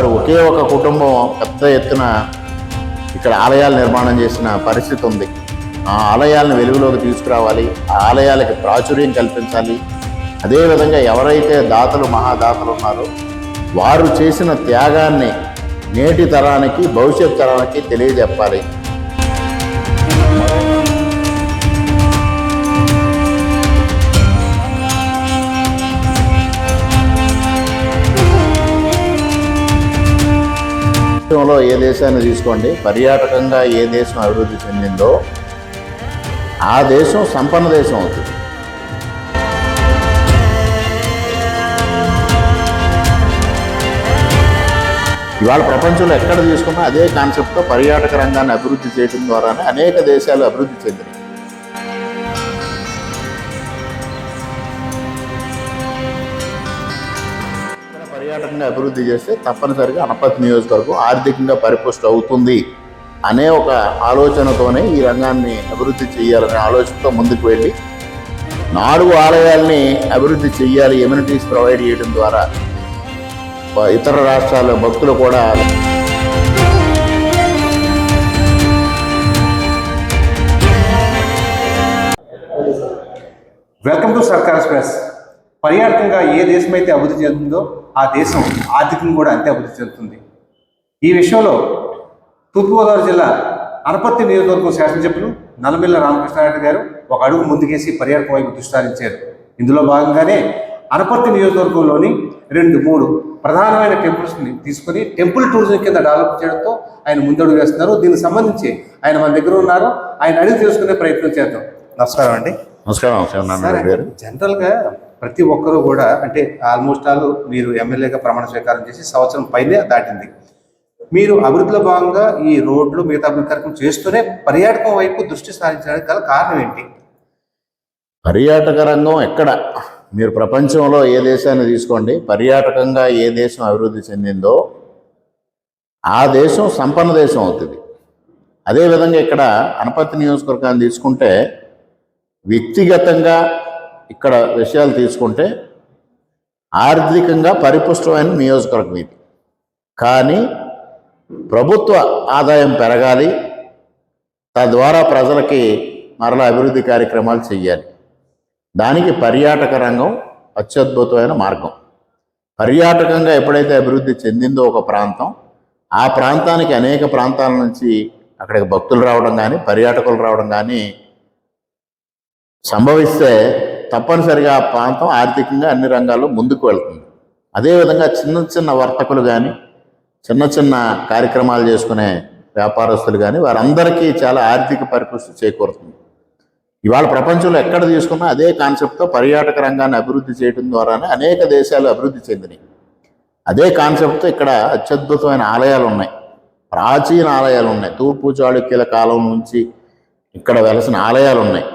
వారు ఒకే ఒక కుటుంబం పెద్ద ఎత్తున ఇక్కడ ఆలయాలు నిర్మాణం చేసిన పరిస్థితి ఉంది. ఆ ఆలయాలను వెలుగులోకి తీసుకురావాలి ఆ ఆలయాలకి ప్రాచుర్యం కల్పించాలి. అదేవిధంగా ఎవరైతే దాతలు మహాదాతలు ఉన్నారో వారు చేసిన త్యాగాన్ని నేటి తరానికి భవిష్యత్ తరానికి తెలియజెప్పాలి. దేశంలో ఏ దేశాన్ని తీసుకోండి పర్యాటకంగా ఏ దేశం అభివృద్ధి చెందిందో ఆ దేశం సంపన్న దేశం అవుతుంది. ఇవాళ ప్రపంచంలో ఎక్కడ తీసుకున్నా అదే కాన్సెప్ట్తో పర్యాటక రంగాన్ని అభివృద్ధి చేయడం ద్వారానే అనేక దేశాలు అభివృద్ధి చెందినాయి పర్యాటకంగా అభివృద్ధి చేస్తే తప్పనిసరిగా అనపతి నియోజకవర్గం ఆర్థికంగా పరిపుష్టి అవుతుంది అనే ఒక ఆలోచనతోనే ఈ రంగాన్ని అభివృద్ధి చేయాలనే ఆలోచనతో ముందుకు వెళ్ళి నాలుగు ఆలయాల్ని అభివృద్ధి చేయాలి ఎమ్యూనిటీస్ ప్రొవైడ్ చేయడం ద్వారా ఇతర రాష్ట్రాల భక్తులు కూడా వెల్కమ్ టు సర్కార్ ఎక్స్ప్రెస్ పర్యాటకంగా ఏ దేశం అయితే అభివృద్ధి చెందుతుందో ఆ దేశం ఆర్థికంగా కూడా అంతే అభివృద్ధి చెందుతుంది. ఈ విషయంలో తూర్పుగోదావరి జిల్లా అనపత్తి నియోజకవర్గం శాసనసభ్యులు నల్లమిల్ల రామకృష్ణారెడ్డి గారు ఒక అడుగు ముందుకేసి పర్యాటకం వైపు దృష్టి సారించారు. ఇందులో భాగంగానే అనపర్తి నియోజకవర్గంలోని రెండు మూడు ప్రధానమైన టెంపుల్స్ని తీసుకొని టెంపుల్ టూరిజం కింద డెవలప్ చేయడంతో ఆయన ముందడుగు వేస్తున్నారు. దీనికి సంబంధించి ఆయన మన దగ్గర ఉన్నారు. ఆయన అడిగి తెలుసుకునే ప్రయత్నం చేద్దాం. నమస్కారం అండి. నమస్కారం జనరల్గా ప్రతి ఒక్కరూ కూడా అంటే ఆల్మోస్ట్ ఆల్ మీరు ఎమ్మెల్యేగా ప్రమాణ స్వీకారం చేసి సంవత్సరం పైనే దాటింది. మీరు అభివృద్ధిలో భాగంగా ఈ రోడ్లు మిగతా కార్యక్రమం చేస్తూనే పర్యాటకం వైపు దృష్టి సారించడానికి గల కారణం ఏంటి? పర్యాటక రంగం ఎక్కడ? మీరు ప్రపంచంలో ఏ దేశాన్ని తీసుకోండి పర్యాటకంగా ఏ దేశం అభివృద్ధి చెందిందో ఆ దేశం సంపన్న దేశం అవుతుంది. అదేవిధంగా ఇక్కడ అనపతి నియోజకవర్గాన్ని తీసుకుంటే వ్యక్తిగతంగా ఇక్కడ విషయాలు తీసుకుంటే ఆర్థికంగా పరిపుష్టమైన నియోజకవర్గం ఇది. కానీ ప్రభుత్వ ఆదాయం పెరగాలి తద్వారా ప్రజలకి మరలా అభివృద్ధి కార్యక్రమాలు చేయాలి దానికి పర్యాటక రంగం అత్యద్భుతమైన మార్గం. పర్యాటకంగా ఎప్పుడైతే అభివృద్ధి చెందిందో ఒక ప్రాంతం ఆ ప్రాంతానికి అనేక ప్రాంతాల నుంచి అక్కడికి భక్తులు రావడం కానీ పర్యాటకులు రావడం కానీ సంభవిస్తే తప్పనిసరిగా ఆ ప్రాంతం ఆర్థికంగా అన్ని రంగాల్లో ముందుకు వెళ్తుంది. అదేవిధంగా చిన్న చిన్న వర్తకులు కానీ చిన్న చిన్న కార్యక్రమాలు చేసుకునే వ్యాపారస్తులు కానీ వారందరికీ చాలా ఆర్థిక పరిపుష్టి చేకూరుతుంది. ఇవాళ ప్రపంచంలో ఎక్కడ తీసుకున్నా అదే కాన్సెప్ట్తో పర్యాటక రంగాన్ని అభివృద్ధి చేయడం ద్వారానే అనేక దేశాలు అభివృద్ధి చెందినాయి. అదే కాన్సెప్ట్తో ఇక్కడ అత్యద్భుతమైన ఆలయాలు ఉన్నాయి. ప్రాచీన ఆలయాలు ఉన్నాయి. తూర్పు చాళుక్యుల కాలం నుంచి ఇక్కడ వెలసిన ఆలయాలు ఉన్నాయి.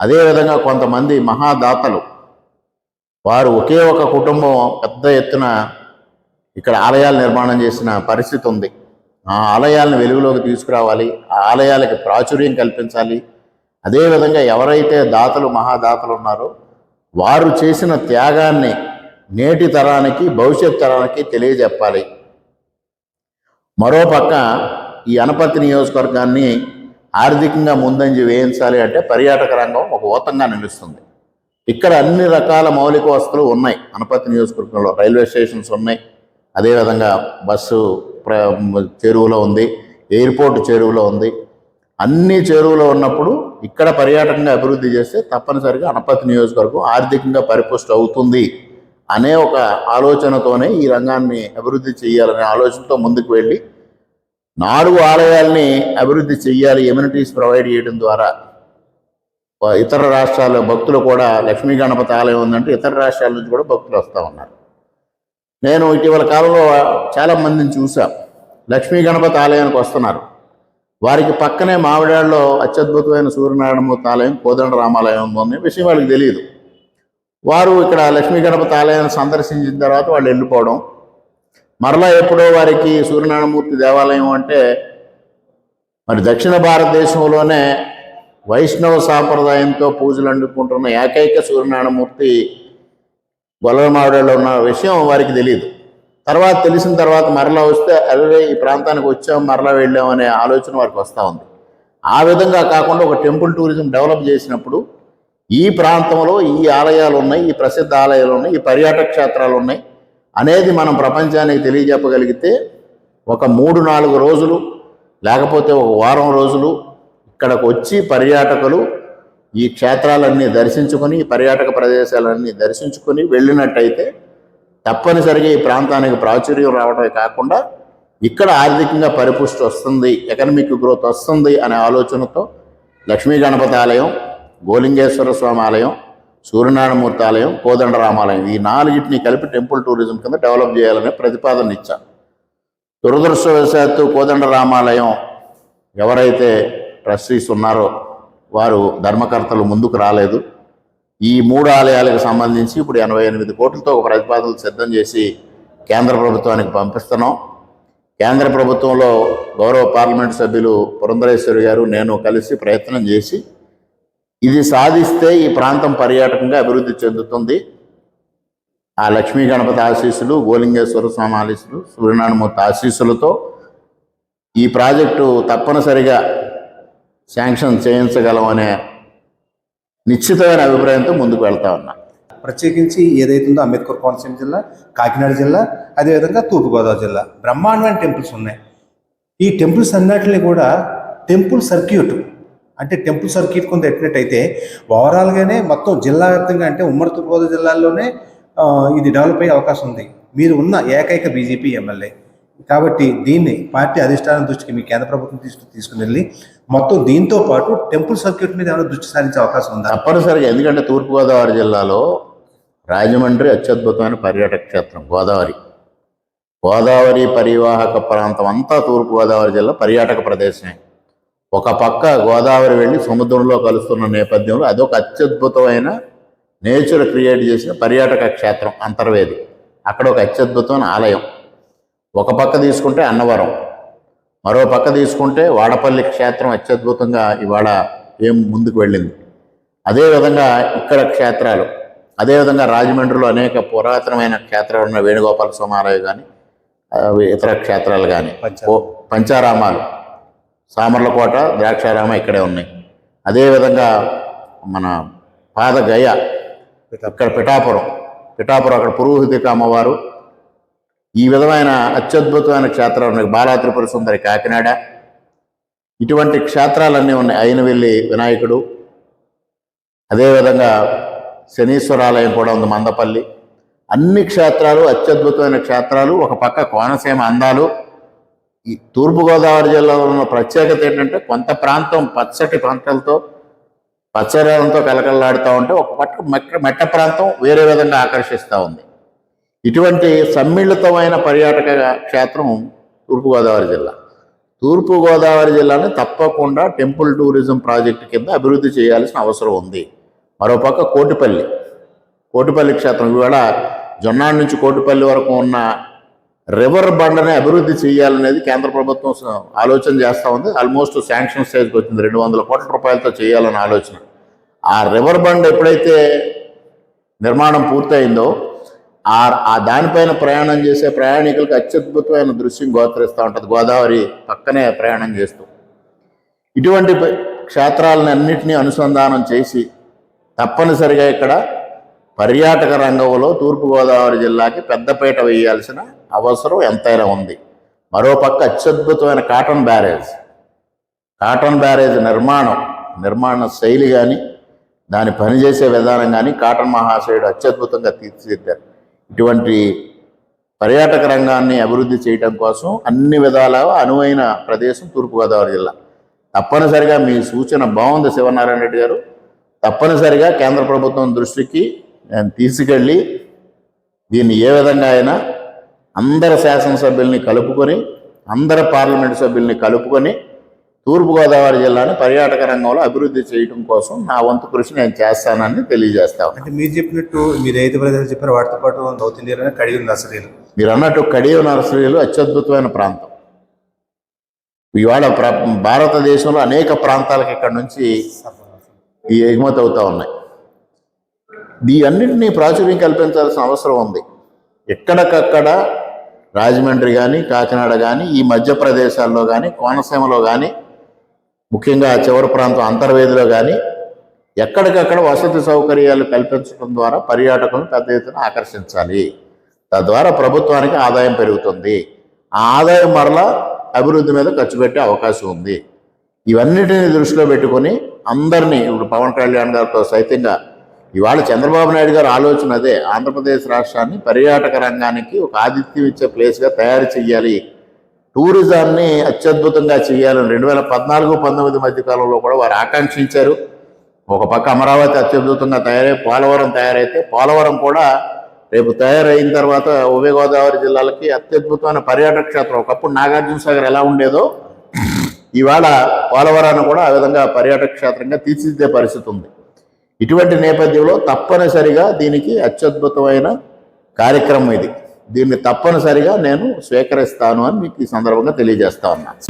అదేవిధంగా కొంతమంది మహాదాతలు వారు ఒకే ఒక కుటుంబం పెద్ద ఎత్తున ఇక్కడ ఆలయాలు నిర్మాణం చేసిన పరిస్థితి ఉంది. ఆ ఆలయాలను వెలుగులోకి తీసుకురావాలి ఆ ఆలయాలకి ప్రాచుర్యం కల్పించాలి. అదేవిధంగా ఎవరైతే దాతలు మహాదాతలు ఉన్నారో వారు చేసిన త్యాగాన్ని నేటి తరానికి భవిష్యత్ తరానికి తెలియజెప్పాలి. మరోపక్క ఈ అనపర్తి నియోజకవర్గాన్ని ఆర్థికంగా ముందంజ వేయించాలి అంటే పర్యాటక రంగం ఒక ఊతంగా నిలుస్తుంది. ఇక్కడ అన్ని రకాల మౌలిక వసతులు ఉన్నాయి. అనపతి నియోజకవర్గంలో రైల్వే స్టేషన్స్ ఉన్నాయి. అదేవిధంగా బస్సు ప్ర చెరువులో ఉంది. ఎయిర్పోర్ట్ చెరువులో ఉంది. అన్ని చెరువులో ఉన్నప్పుడు ఇక్కడ పర్యాటకంగా అభివృద్ధి చేస్తే తప్పనిసరిగా అనపతి నియోజకవర్గం ఆర్థికంగా పరిపుష్టి అవుతుంది అనే ఒక ఆలోచనతోనే ఈ రంగాన్ని అభివృద్ధి చేయాలనే ఆలోచనతో ముందుకు వెళ్ళి నాలుగు ఆలయాల్ని అభివృద్ధి చేయాలి ఎమ్యూనిటీస్ ప్రొవైడ్ చేయడం ద్వారా. ఇతర రాష్ట్రాల భక్తులు కూడా లక్ష్మీ గణపతి ఆలయం ఉందంటే ఇతర రాష్ట్రాల నుంచి కూడా భక్తులు వస్తూ ఉన్నారు. నేను ఇటీవల కాలంలో చాలా మందిని చూసా లక్ష్మీ గణపతి ఆలయానికి వస్తున్నారు. వారికి పక్కనే మామిడాళ్ళలో అత్యద్భుతమైన సూర్యనారాయణమూర్తి ఆలయం కోదండ రామాలయం ఉందనే విషయం వాళ్ళకి తెలియదు. వారు ఇక్కడ లక్ష్మీ గణపతి ఆలయాన్ని సందర్శించిన తర్వాత వాళ్ళు వెళ్ళిపోవడం మరలా ఎప్పుడో వారికి సూర్యనారాయణమూర్తి దేవాలయం అంటే మరి దక్షిణ భారతదేశంలోనే వైష్ణవ సాంప్రదాయంతో పూజలు అందుకుంటున్న ఏకైక సూర్యనారాయణమూర్తి గొల్లమావిడలో ఉన్న విషయం వారికి తెలియదు తర్వాత తెలిసిన తర్వాత మరలా వస్తే అరే ఈ ప్రాంతానికి వచ్చాం మరలా వెళ్ళాం అనే ఆలోచన వారికి వస్తూ ఉంది. ఆ విధంగా కాకుండా ఒక టెంపుల్ టూరిజం డెవలప్ చేసినప్పుడు ఈ ప్రాంతంలో ఈ ఆలయాలు ఉన్నాయి ఈ ప్రసిద్ధ ఆలయాలు ఉన్నాయి ఈ పర్యాటక క్షేత్రాలు ఉన్నాయి. అనేది మనం ప్రపంచానికి తెలియజెప్పగలిగితే ఒక మూడు నాలుగు రోజులు లేకపోతే ఒక వారం రోజులు ఇక్కడికి వచ్చి పర్యాటకులు ఈ క్షేత్రాలన్నీ దర్శించుకొని పర్యాటక ప్రదేశాలన్నీ దర్శించుకొని వెళ్ళినట్టయితే తప్పనిసరిగా ఈ ప్రాంతానికి ప్రాచుర్యం రావడమే కాకుండా ఇక్కడ ఆర్థికంగా పరిపుష్టి వస్తుంది ఎకనమిక్ గ్రోత్ వస్తుంది అనే ఆలోచనతో లక్ష్మీ గణపతి ఆలయం గోలింగేశ్వర స్వామి ఆలయం సూర్యనారాయణమూర్తి ఆలయం కోదండరామాలయం. ఈ నాలుగింటిని కలిపి టెంపుల్ టూరిజం కింద డెవలప్ చేయాలనే ప్రతిపాదన ఇచ్చారు. దురదృష్టవశాత్తు కోదండరామాలయం ఎవరైతే ట్రస్టీస్ ఉన్నారో వారు ధర్మకర్తలు ముందుకు రాలేదు. ఈ మూడు ఆలయాలకు సంబంధించి ఇప్పుడు ఎనభై ఎనిమిది కోట్లతో ఒక ప్రతిపాదనలు సిద్ధం చేసి కేంద్ర ప్రభుత్వానికి పంపిస్తున్నాం. కేంద్ర ప్రభుత్వంలో గౌరవ పార్లమెంట్ సభ్యులు పురంధరేశ్వరి గారు నేను కలిసి ప్రయత్నం చేసి ఇది సాధిస్తే ఈ ప్రాంతం పర్యాటకంగా అభివృద్ధి చెందుతుంది. ఆ లక్ష్మీ గణపతి ఆశీస్సులు గోలింగేశ్వర స్వామి ఆశీస్సులు సూర్యనారాయణమూర్తి ఆశీస్సులతో ఈ ప్రాజెక్టు తప్పనిసరిగా శాంక్షన్ చేయించగలం అనే నిశ్చితమైన అభిప్రాయంతో ముందుకు వెళ్తా ఉన్నా. ప్రత్యేకించి ఏదైతుందో అంబేద్కర్ కోనసీమ జిల్లా కాకినాడ జిల్లా అదేవిధంగా తూర్పుగోదావరి జిల్లా బ్రహ్మాండమైన టెంపుల్స్ ఉన్నాయి. ఈ టెంపుల్స్ అన్నిటిని కూడా టెంపుల్ సర్క్యూట్ అంటే టెంపుల్ సర్క్యూట్ కొంత ఎట్టినట్టయితే ఓవరాల్గానే మొత్తం జిల్లా వ్యాప్తంగా అంటే ఉమ్మడి తూర్పుగోదావరి జిల్లాలోనే ఇది డెవలప్ అయ్యే అవకాశం ఉంది. మీరు ఉన్న ఏకైక బీజేపీ ఎమ్మెల్యే. కాబట్టి దీన్ని పార్టీ అధిష్టానం దృష్టికి మీ కేంద్ర ప్రభుత్వం తీసుకు తీసుకుని వెళ్ళి మొత్తం దీంతో పాటు టెంపుల్ సర్క్యూట్ మీద ఏమైనా దృష్టి సారించే అవకాశం ఉందా? తప్పనిసరిగా. ఎందుకంటే తూర్పుగోదావరి జిల్లాలో రాజమండ్రి అత్యద్భుతమైన పర్యాటక క్షేత్రం గోదావరి. గోదావరి పరివాహక ప్రాంతం అంతా తూర్పుగోదావరి జిల్లా పర్యాటక ప్రదేశమే. ఒక పక్క గోదావరి వెళ్ళి సముద్రంలో కలుస్తున్న నేపథ్యంలో అదొక అత్యద్భుతమైన నేచర్ క్రియేట్ చేసిన పర్యాటక క్షేత్రం అంతర్వేది. అక్కడ ఒక అత్యద్భుతమైన ఆలయం. ఒక పక్క తీసుకుంటే అన్నవరం. మరో పక్క తీసుకుంటే వాడపల్లి క్షేత్రం అత్యద్భుతంగా ఇవాళ ఏం ముందుకు వెళ్ళింది. అదేవిధంగా ఇక్కడ క్షేత్రాలు అదేవిధంగా రాజమండ్రిలో అనేక పురాతనమైన క్షేత్రాలు ఉన్న వేణుగోపాల స్వామి ఆలయం కానీ ఇతర క్షేత్రాలు కానీ పంచారామాలు. సామర్లకోట ద్రాక్షారామ ఇక్కడే ఉన్నాయి. అదేవిధంగా మన పాదగయ ఇక్కడ పిఠాపురం. పిఠాపురం అక్కడ పురోహితిక అమ్మవారు. ఈ విధమైన అత్యద్భుతమైన క్షేత్రాలు ఉన్నాయి. బాలాత్రిపుర సుందరి కాకినాడ. ఇటువంటి క్షేత్రాలన్నీ ఉన్నాయి. అయినవెల్లి వినాయకుడు. అదేవిధంగా శనీశ్వరాలయం కూడా ఉంది మందపల్లి. అన్ని క్షేత్రాలు అత్యద్భుతమైన క్షేత్రాలు. ఒక పక్క కోనసీమ అందాలు. ఈ తూర్పుగోదావరి జిల్లాలో ఉన్న ప్రత్యేకత ఏంటంటే కొంత ప్రాంతం పచ్చటి పంటలతో పచ్చదనంతో కలకలలాడుతూ ఉంటే ఒక పక్క మెట్ట మెట్ట ప్రాంతం వేరే విధంగా ఆకర్షిస్తూ ఉంది. ఇటువంటి సమ్మిళితమైన పర్యాటక క్షేత్రం తూర్పుగోదావరి జిల్లా. తూర్పుగోదావరి జిల్లాని తప్పకుండా టెంపుల్ టూరిజం ప్రాజెక్టు కింద అభివృద్ధి చేయాల్సిన అవసరం ఉంది. మరోపక్క కోటిపల్లి. కోటిపల్లి క్షేత్రం ఇవాళ జొన్నాడు నుంచి కోటిపల్లి వరకు ఉన్న రివర్ బండ్ని అభివృద్ధి చేయాలనేది కేంద్ర ప్రభుత్వం ఆలోచన చేస్తూ ఉంది. ఆల్మోస్ట్ శాంక్షన్ స్టేజ్కి వచ్చింది. రెండు వందల కోట్ల రూపాయలతో చేయాలని ఆలోచన. ఆ రివర్ బండ్ ఎప్పుడైతే నిర్మాణం పూర్తయిందో ఆ ఆ దానిపైన ప్రయాణం చేసే ప్రయాణికులకు అత్యద్భుతమైన దృశ్యం గోచరిస్తూ ఉంటుంది. గోదావరి పక్కనే ప్రయాణం చేస్తూ. ఇటువంటి క్షేత్రాలను అన్నింటినీ అనుసంధానం చేసి తప్పనిసరిగా ఇక్కడ పర్యాటక రంగంలో తూర్పుగోదావరి జిల్లాకి పెద్దపీట వేయాల్సిన అవసరం ఎంతైనా ఉంది. మరోపక్క అత్యద్భుతమైన కాటన్ బ్యారేజ్. కాటన్ బ్యారేజ్ నిర్మాణం నిర్మాణ శైలి కానీ దాని పనిచేసే విధానం కానీ కాటన్ మహాశయుడు అత్యద్భుతంగా తీర్చిదిద్దారు. ఇటువంటి పర్యాటక రంగాన్ని అభివృద్ధి చేయడం కోసం అన్ని విధాల అనువైన ప్రదేశం తూర్పుగోదావరి జిల్లా. తప్పనిసరిగా మీ సూచన బాగుంది శివనారాయణ రెడ్డి గారు. తప్పనిసరిగా కేంద్ర ప్రభుత్వం దృష్టికి నేను తీసుకెళ్ళి దీన్ని ఏ విధంగా అయినా అందరి శాసనసభ్యుల్ని కలుపుకొని అందరి పార్లమెంట్ సభ్యుల్ని కలుపుకొని తూర్పుగోదావరి జిల్లాని పర్యాటక రంగంలో అభివృద్ధి చేయడం కోసం నా వంతు కృషి నేను చేస్తానని తెలియజేస్తా ఉన్నాను అంటే మీరు చెప్పినట్టు మీరు ఏదైతే ప్రదేశాలు చెప్పారో వాటితో పాటు సౌత్ ఇండియాలోనే కడిగి నర్సరీలు. మీరు అన్నట్టు కడియ నర్సరీలు అత్యద్భుతమైన ప్రాంతం. ఇవాళ ప్ర భారతదేశంలో అనేక ప్రాంతాలకు ఇక్కడ నుంచి ఈ ఎగుమతి అవుతా ఉన్నాయి. ఈ అన్నింటినీ ప్రాచుర్యం కల్పించాల్సిన అవసరం ఉంది. ఎక్కడికక్కడ రాజమండ్రి కానీ కాకినాడ కానీ ఈ మధ్య ప్రదేశాల్లో కానీ కోనసీమలో కానీ ముఖ్యంగా చివరి ప్రాంతం అంతర్వేదిలో కానీ ఎక్కడికక్కడ వసతి సౌకర్యాలు కల్పించడం ద్వారా పర్యాటకులను పెద్ద ఎత్తున ఆకర్షించాలి. తద్వారా ప్రభుత్వానికి ఆదాయం పెరుగుతుంది. ఆ ఆదాయం మరలా అభివృద్ధి మీద ఖర్చు పెట్టే అవకాశం ఉంది. ఇవన్నిటిని దృష్టిలో పెట్టుకొని అందరినీ ఇప్పుడు పవన్ కళ్యాణ్ గారితో సైతంగా ఇవాళ చంద్రబాబు నాయుడు గారు ఆలోచన అదే. ఆంధ్రప్రదేశ్ రాష్ట్రాన్ని పర్యాటక రంగానికి ఒక ఆతిథ్యం ఇచ్చే ప్లేస్గా తయారు చేయాలి టూరిజాన్ని అత్యద్భుతంగా చేయాలని రెండు వేల పద్నాలుగు పంతొమ్మిది మధ్య కాలంలో కూడా వారు ఆకాంక్షించారు. ఒక పక్క అమరావతి అత్యద్భుతంగా తయారై పోలవరం తయారైతే పోలవరం కూడా రేపు తయారైన తర్వాత ఉభయ గోదావరి జిల్లాలకి అత్యద్భుతమైన పర్యాటక క్షేత్రం. ఒకప్పుడు నాగార్జున సాగర్ ఎలా ఉండేదో ఇవాళ పోలవరాన్ని కూడా ఆ విధంగా పర్యాటక క్షేత్రంగా తీర్చిదిద్దే పరిస్థితి ఉంది. ఇటువంటి నేపథ్యంలో తప్పనిసరిగా దీనికి అత్యద్భుతమైన కార్యక్రమం ఇది. దీన్ని తప్పనిసరిగా నేను స్వీకరిస్తాను అని మీకు ఈ సందర్భంగా తెలియజేస్తా ఉన్నాను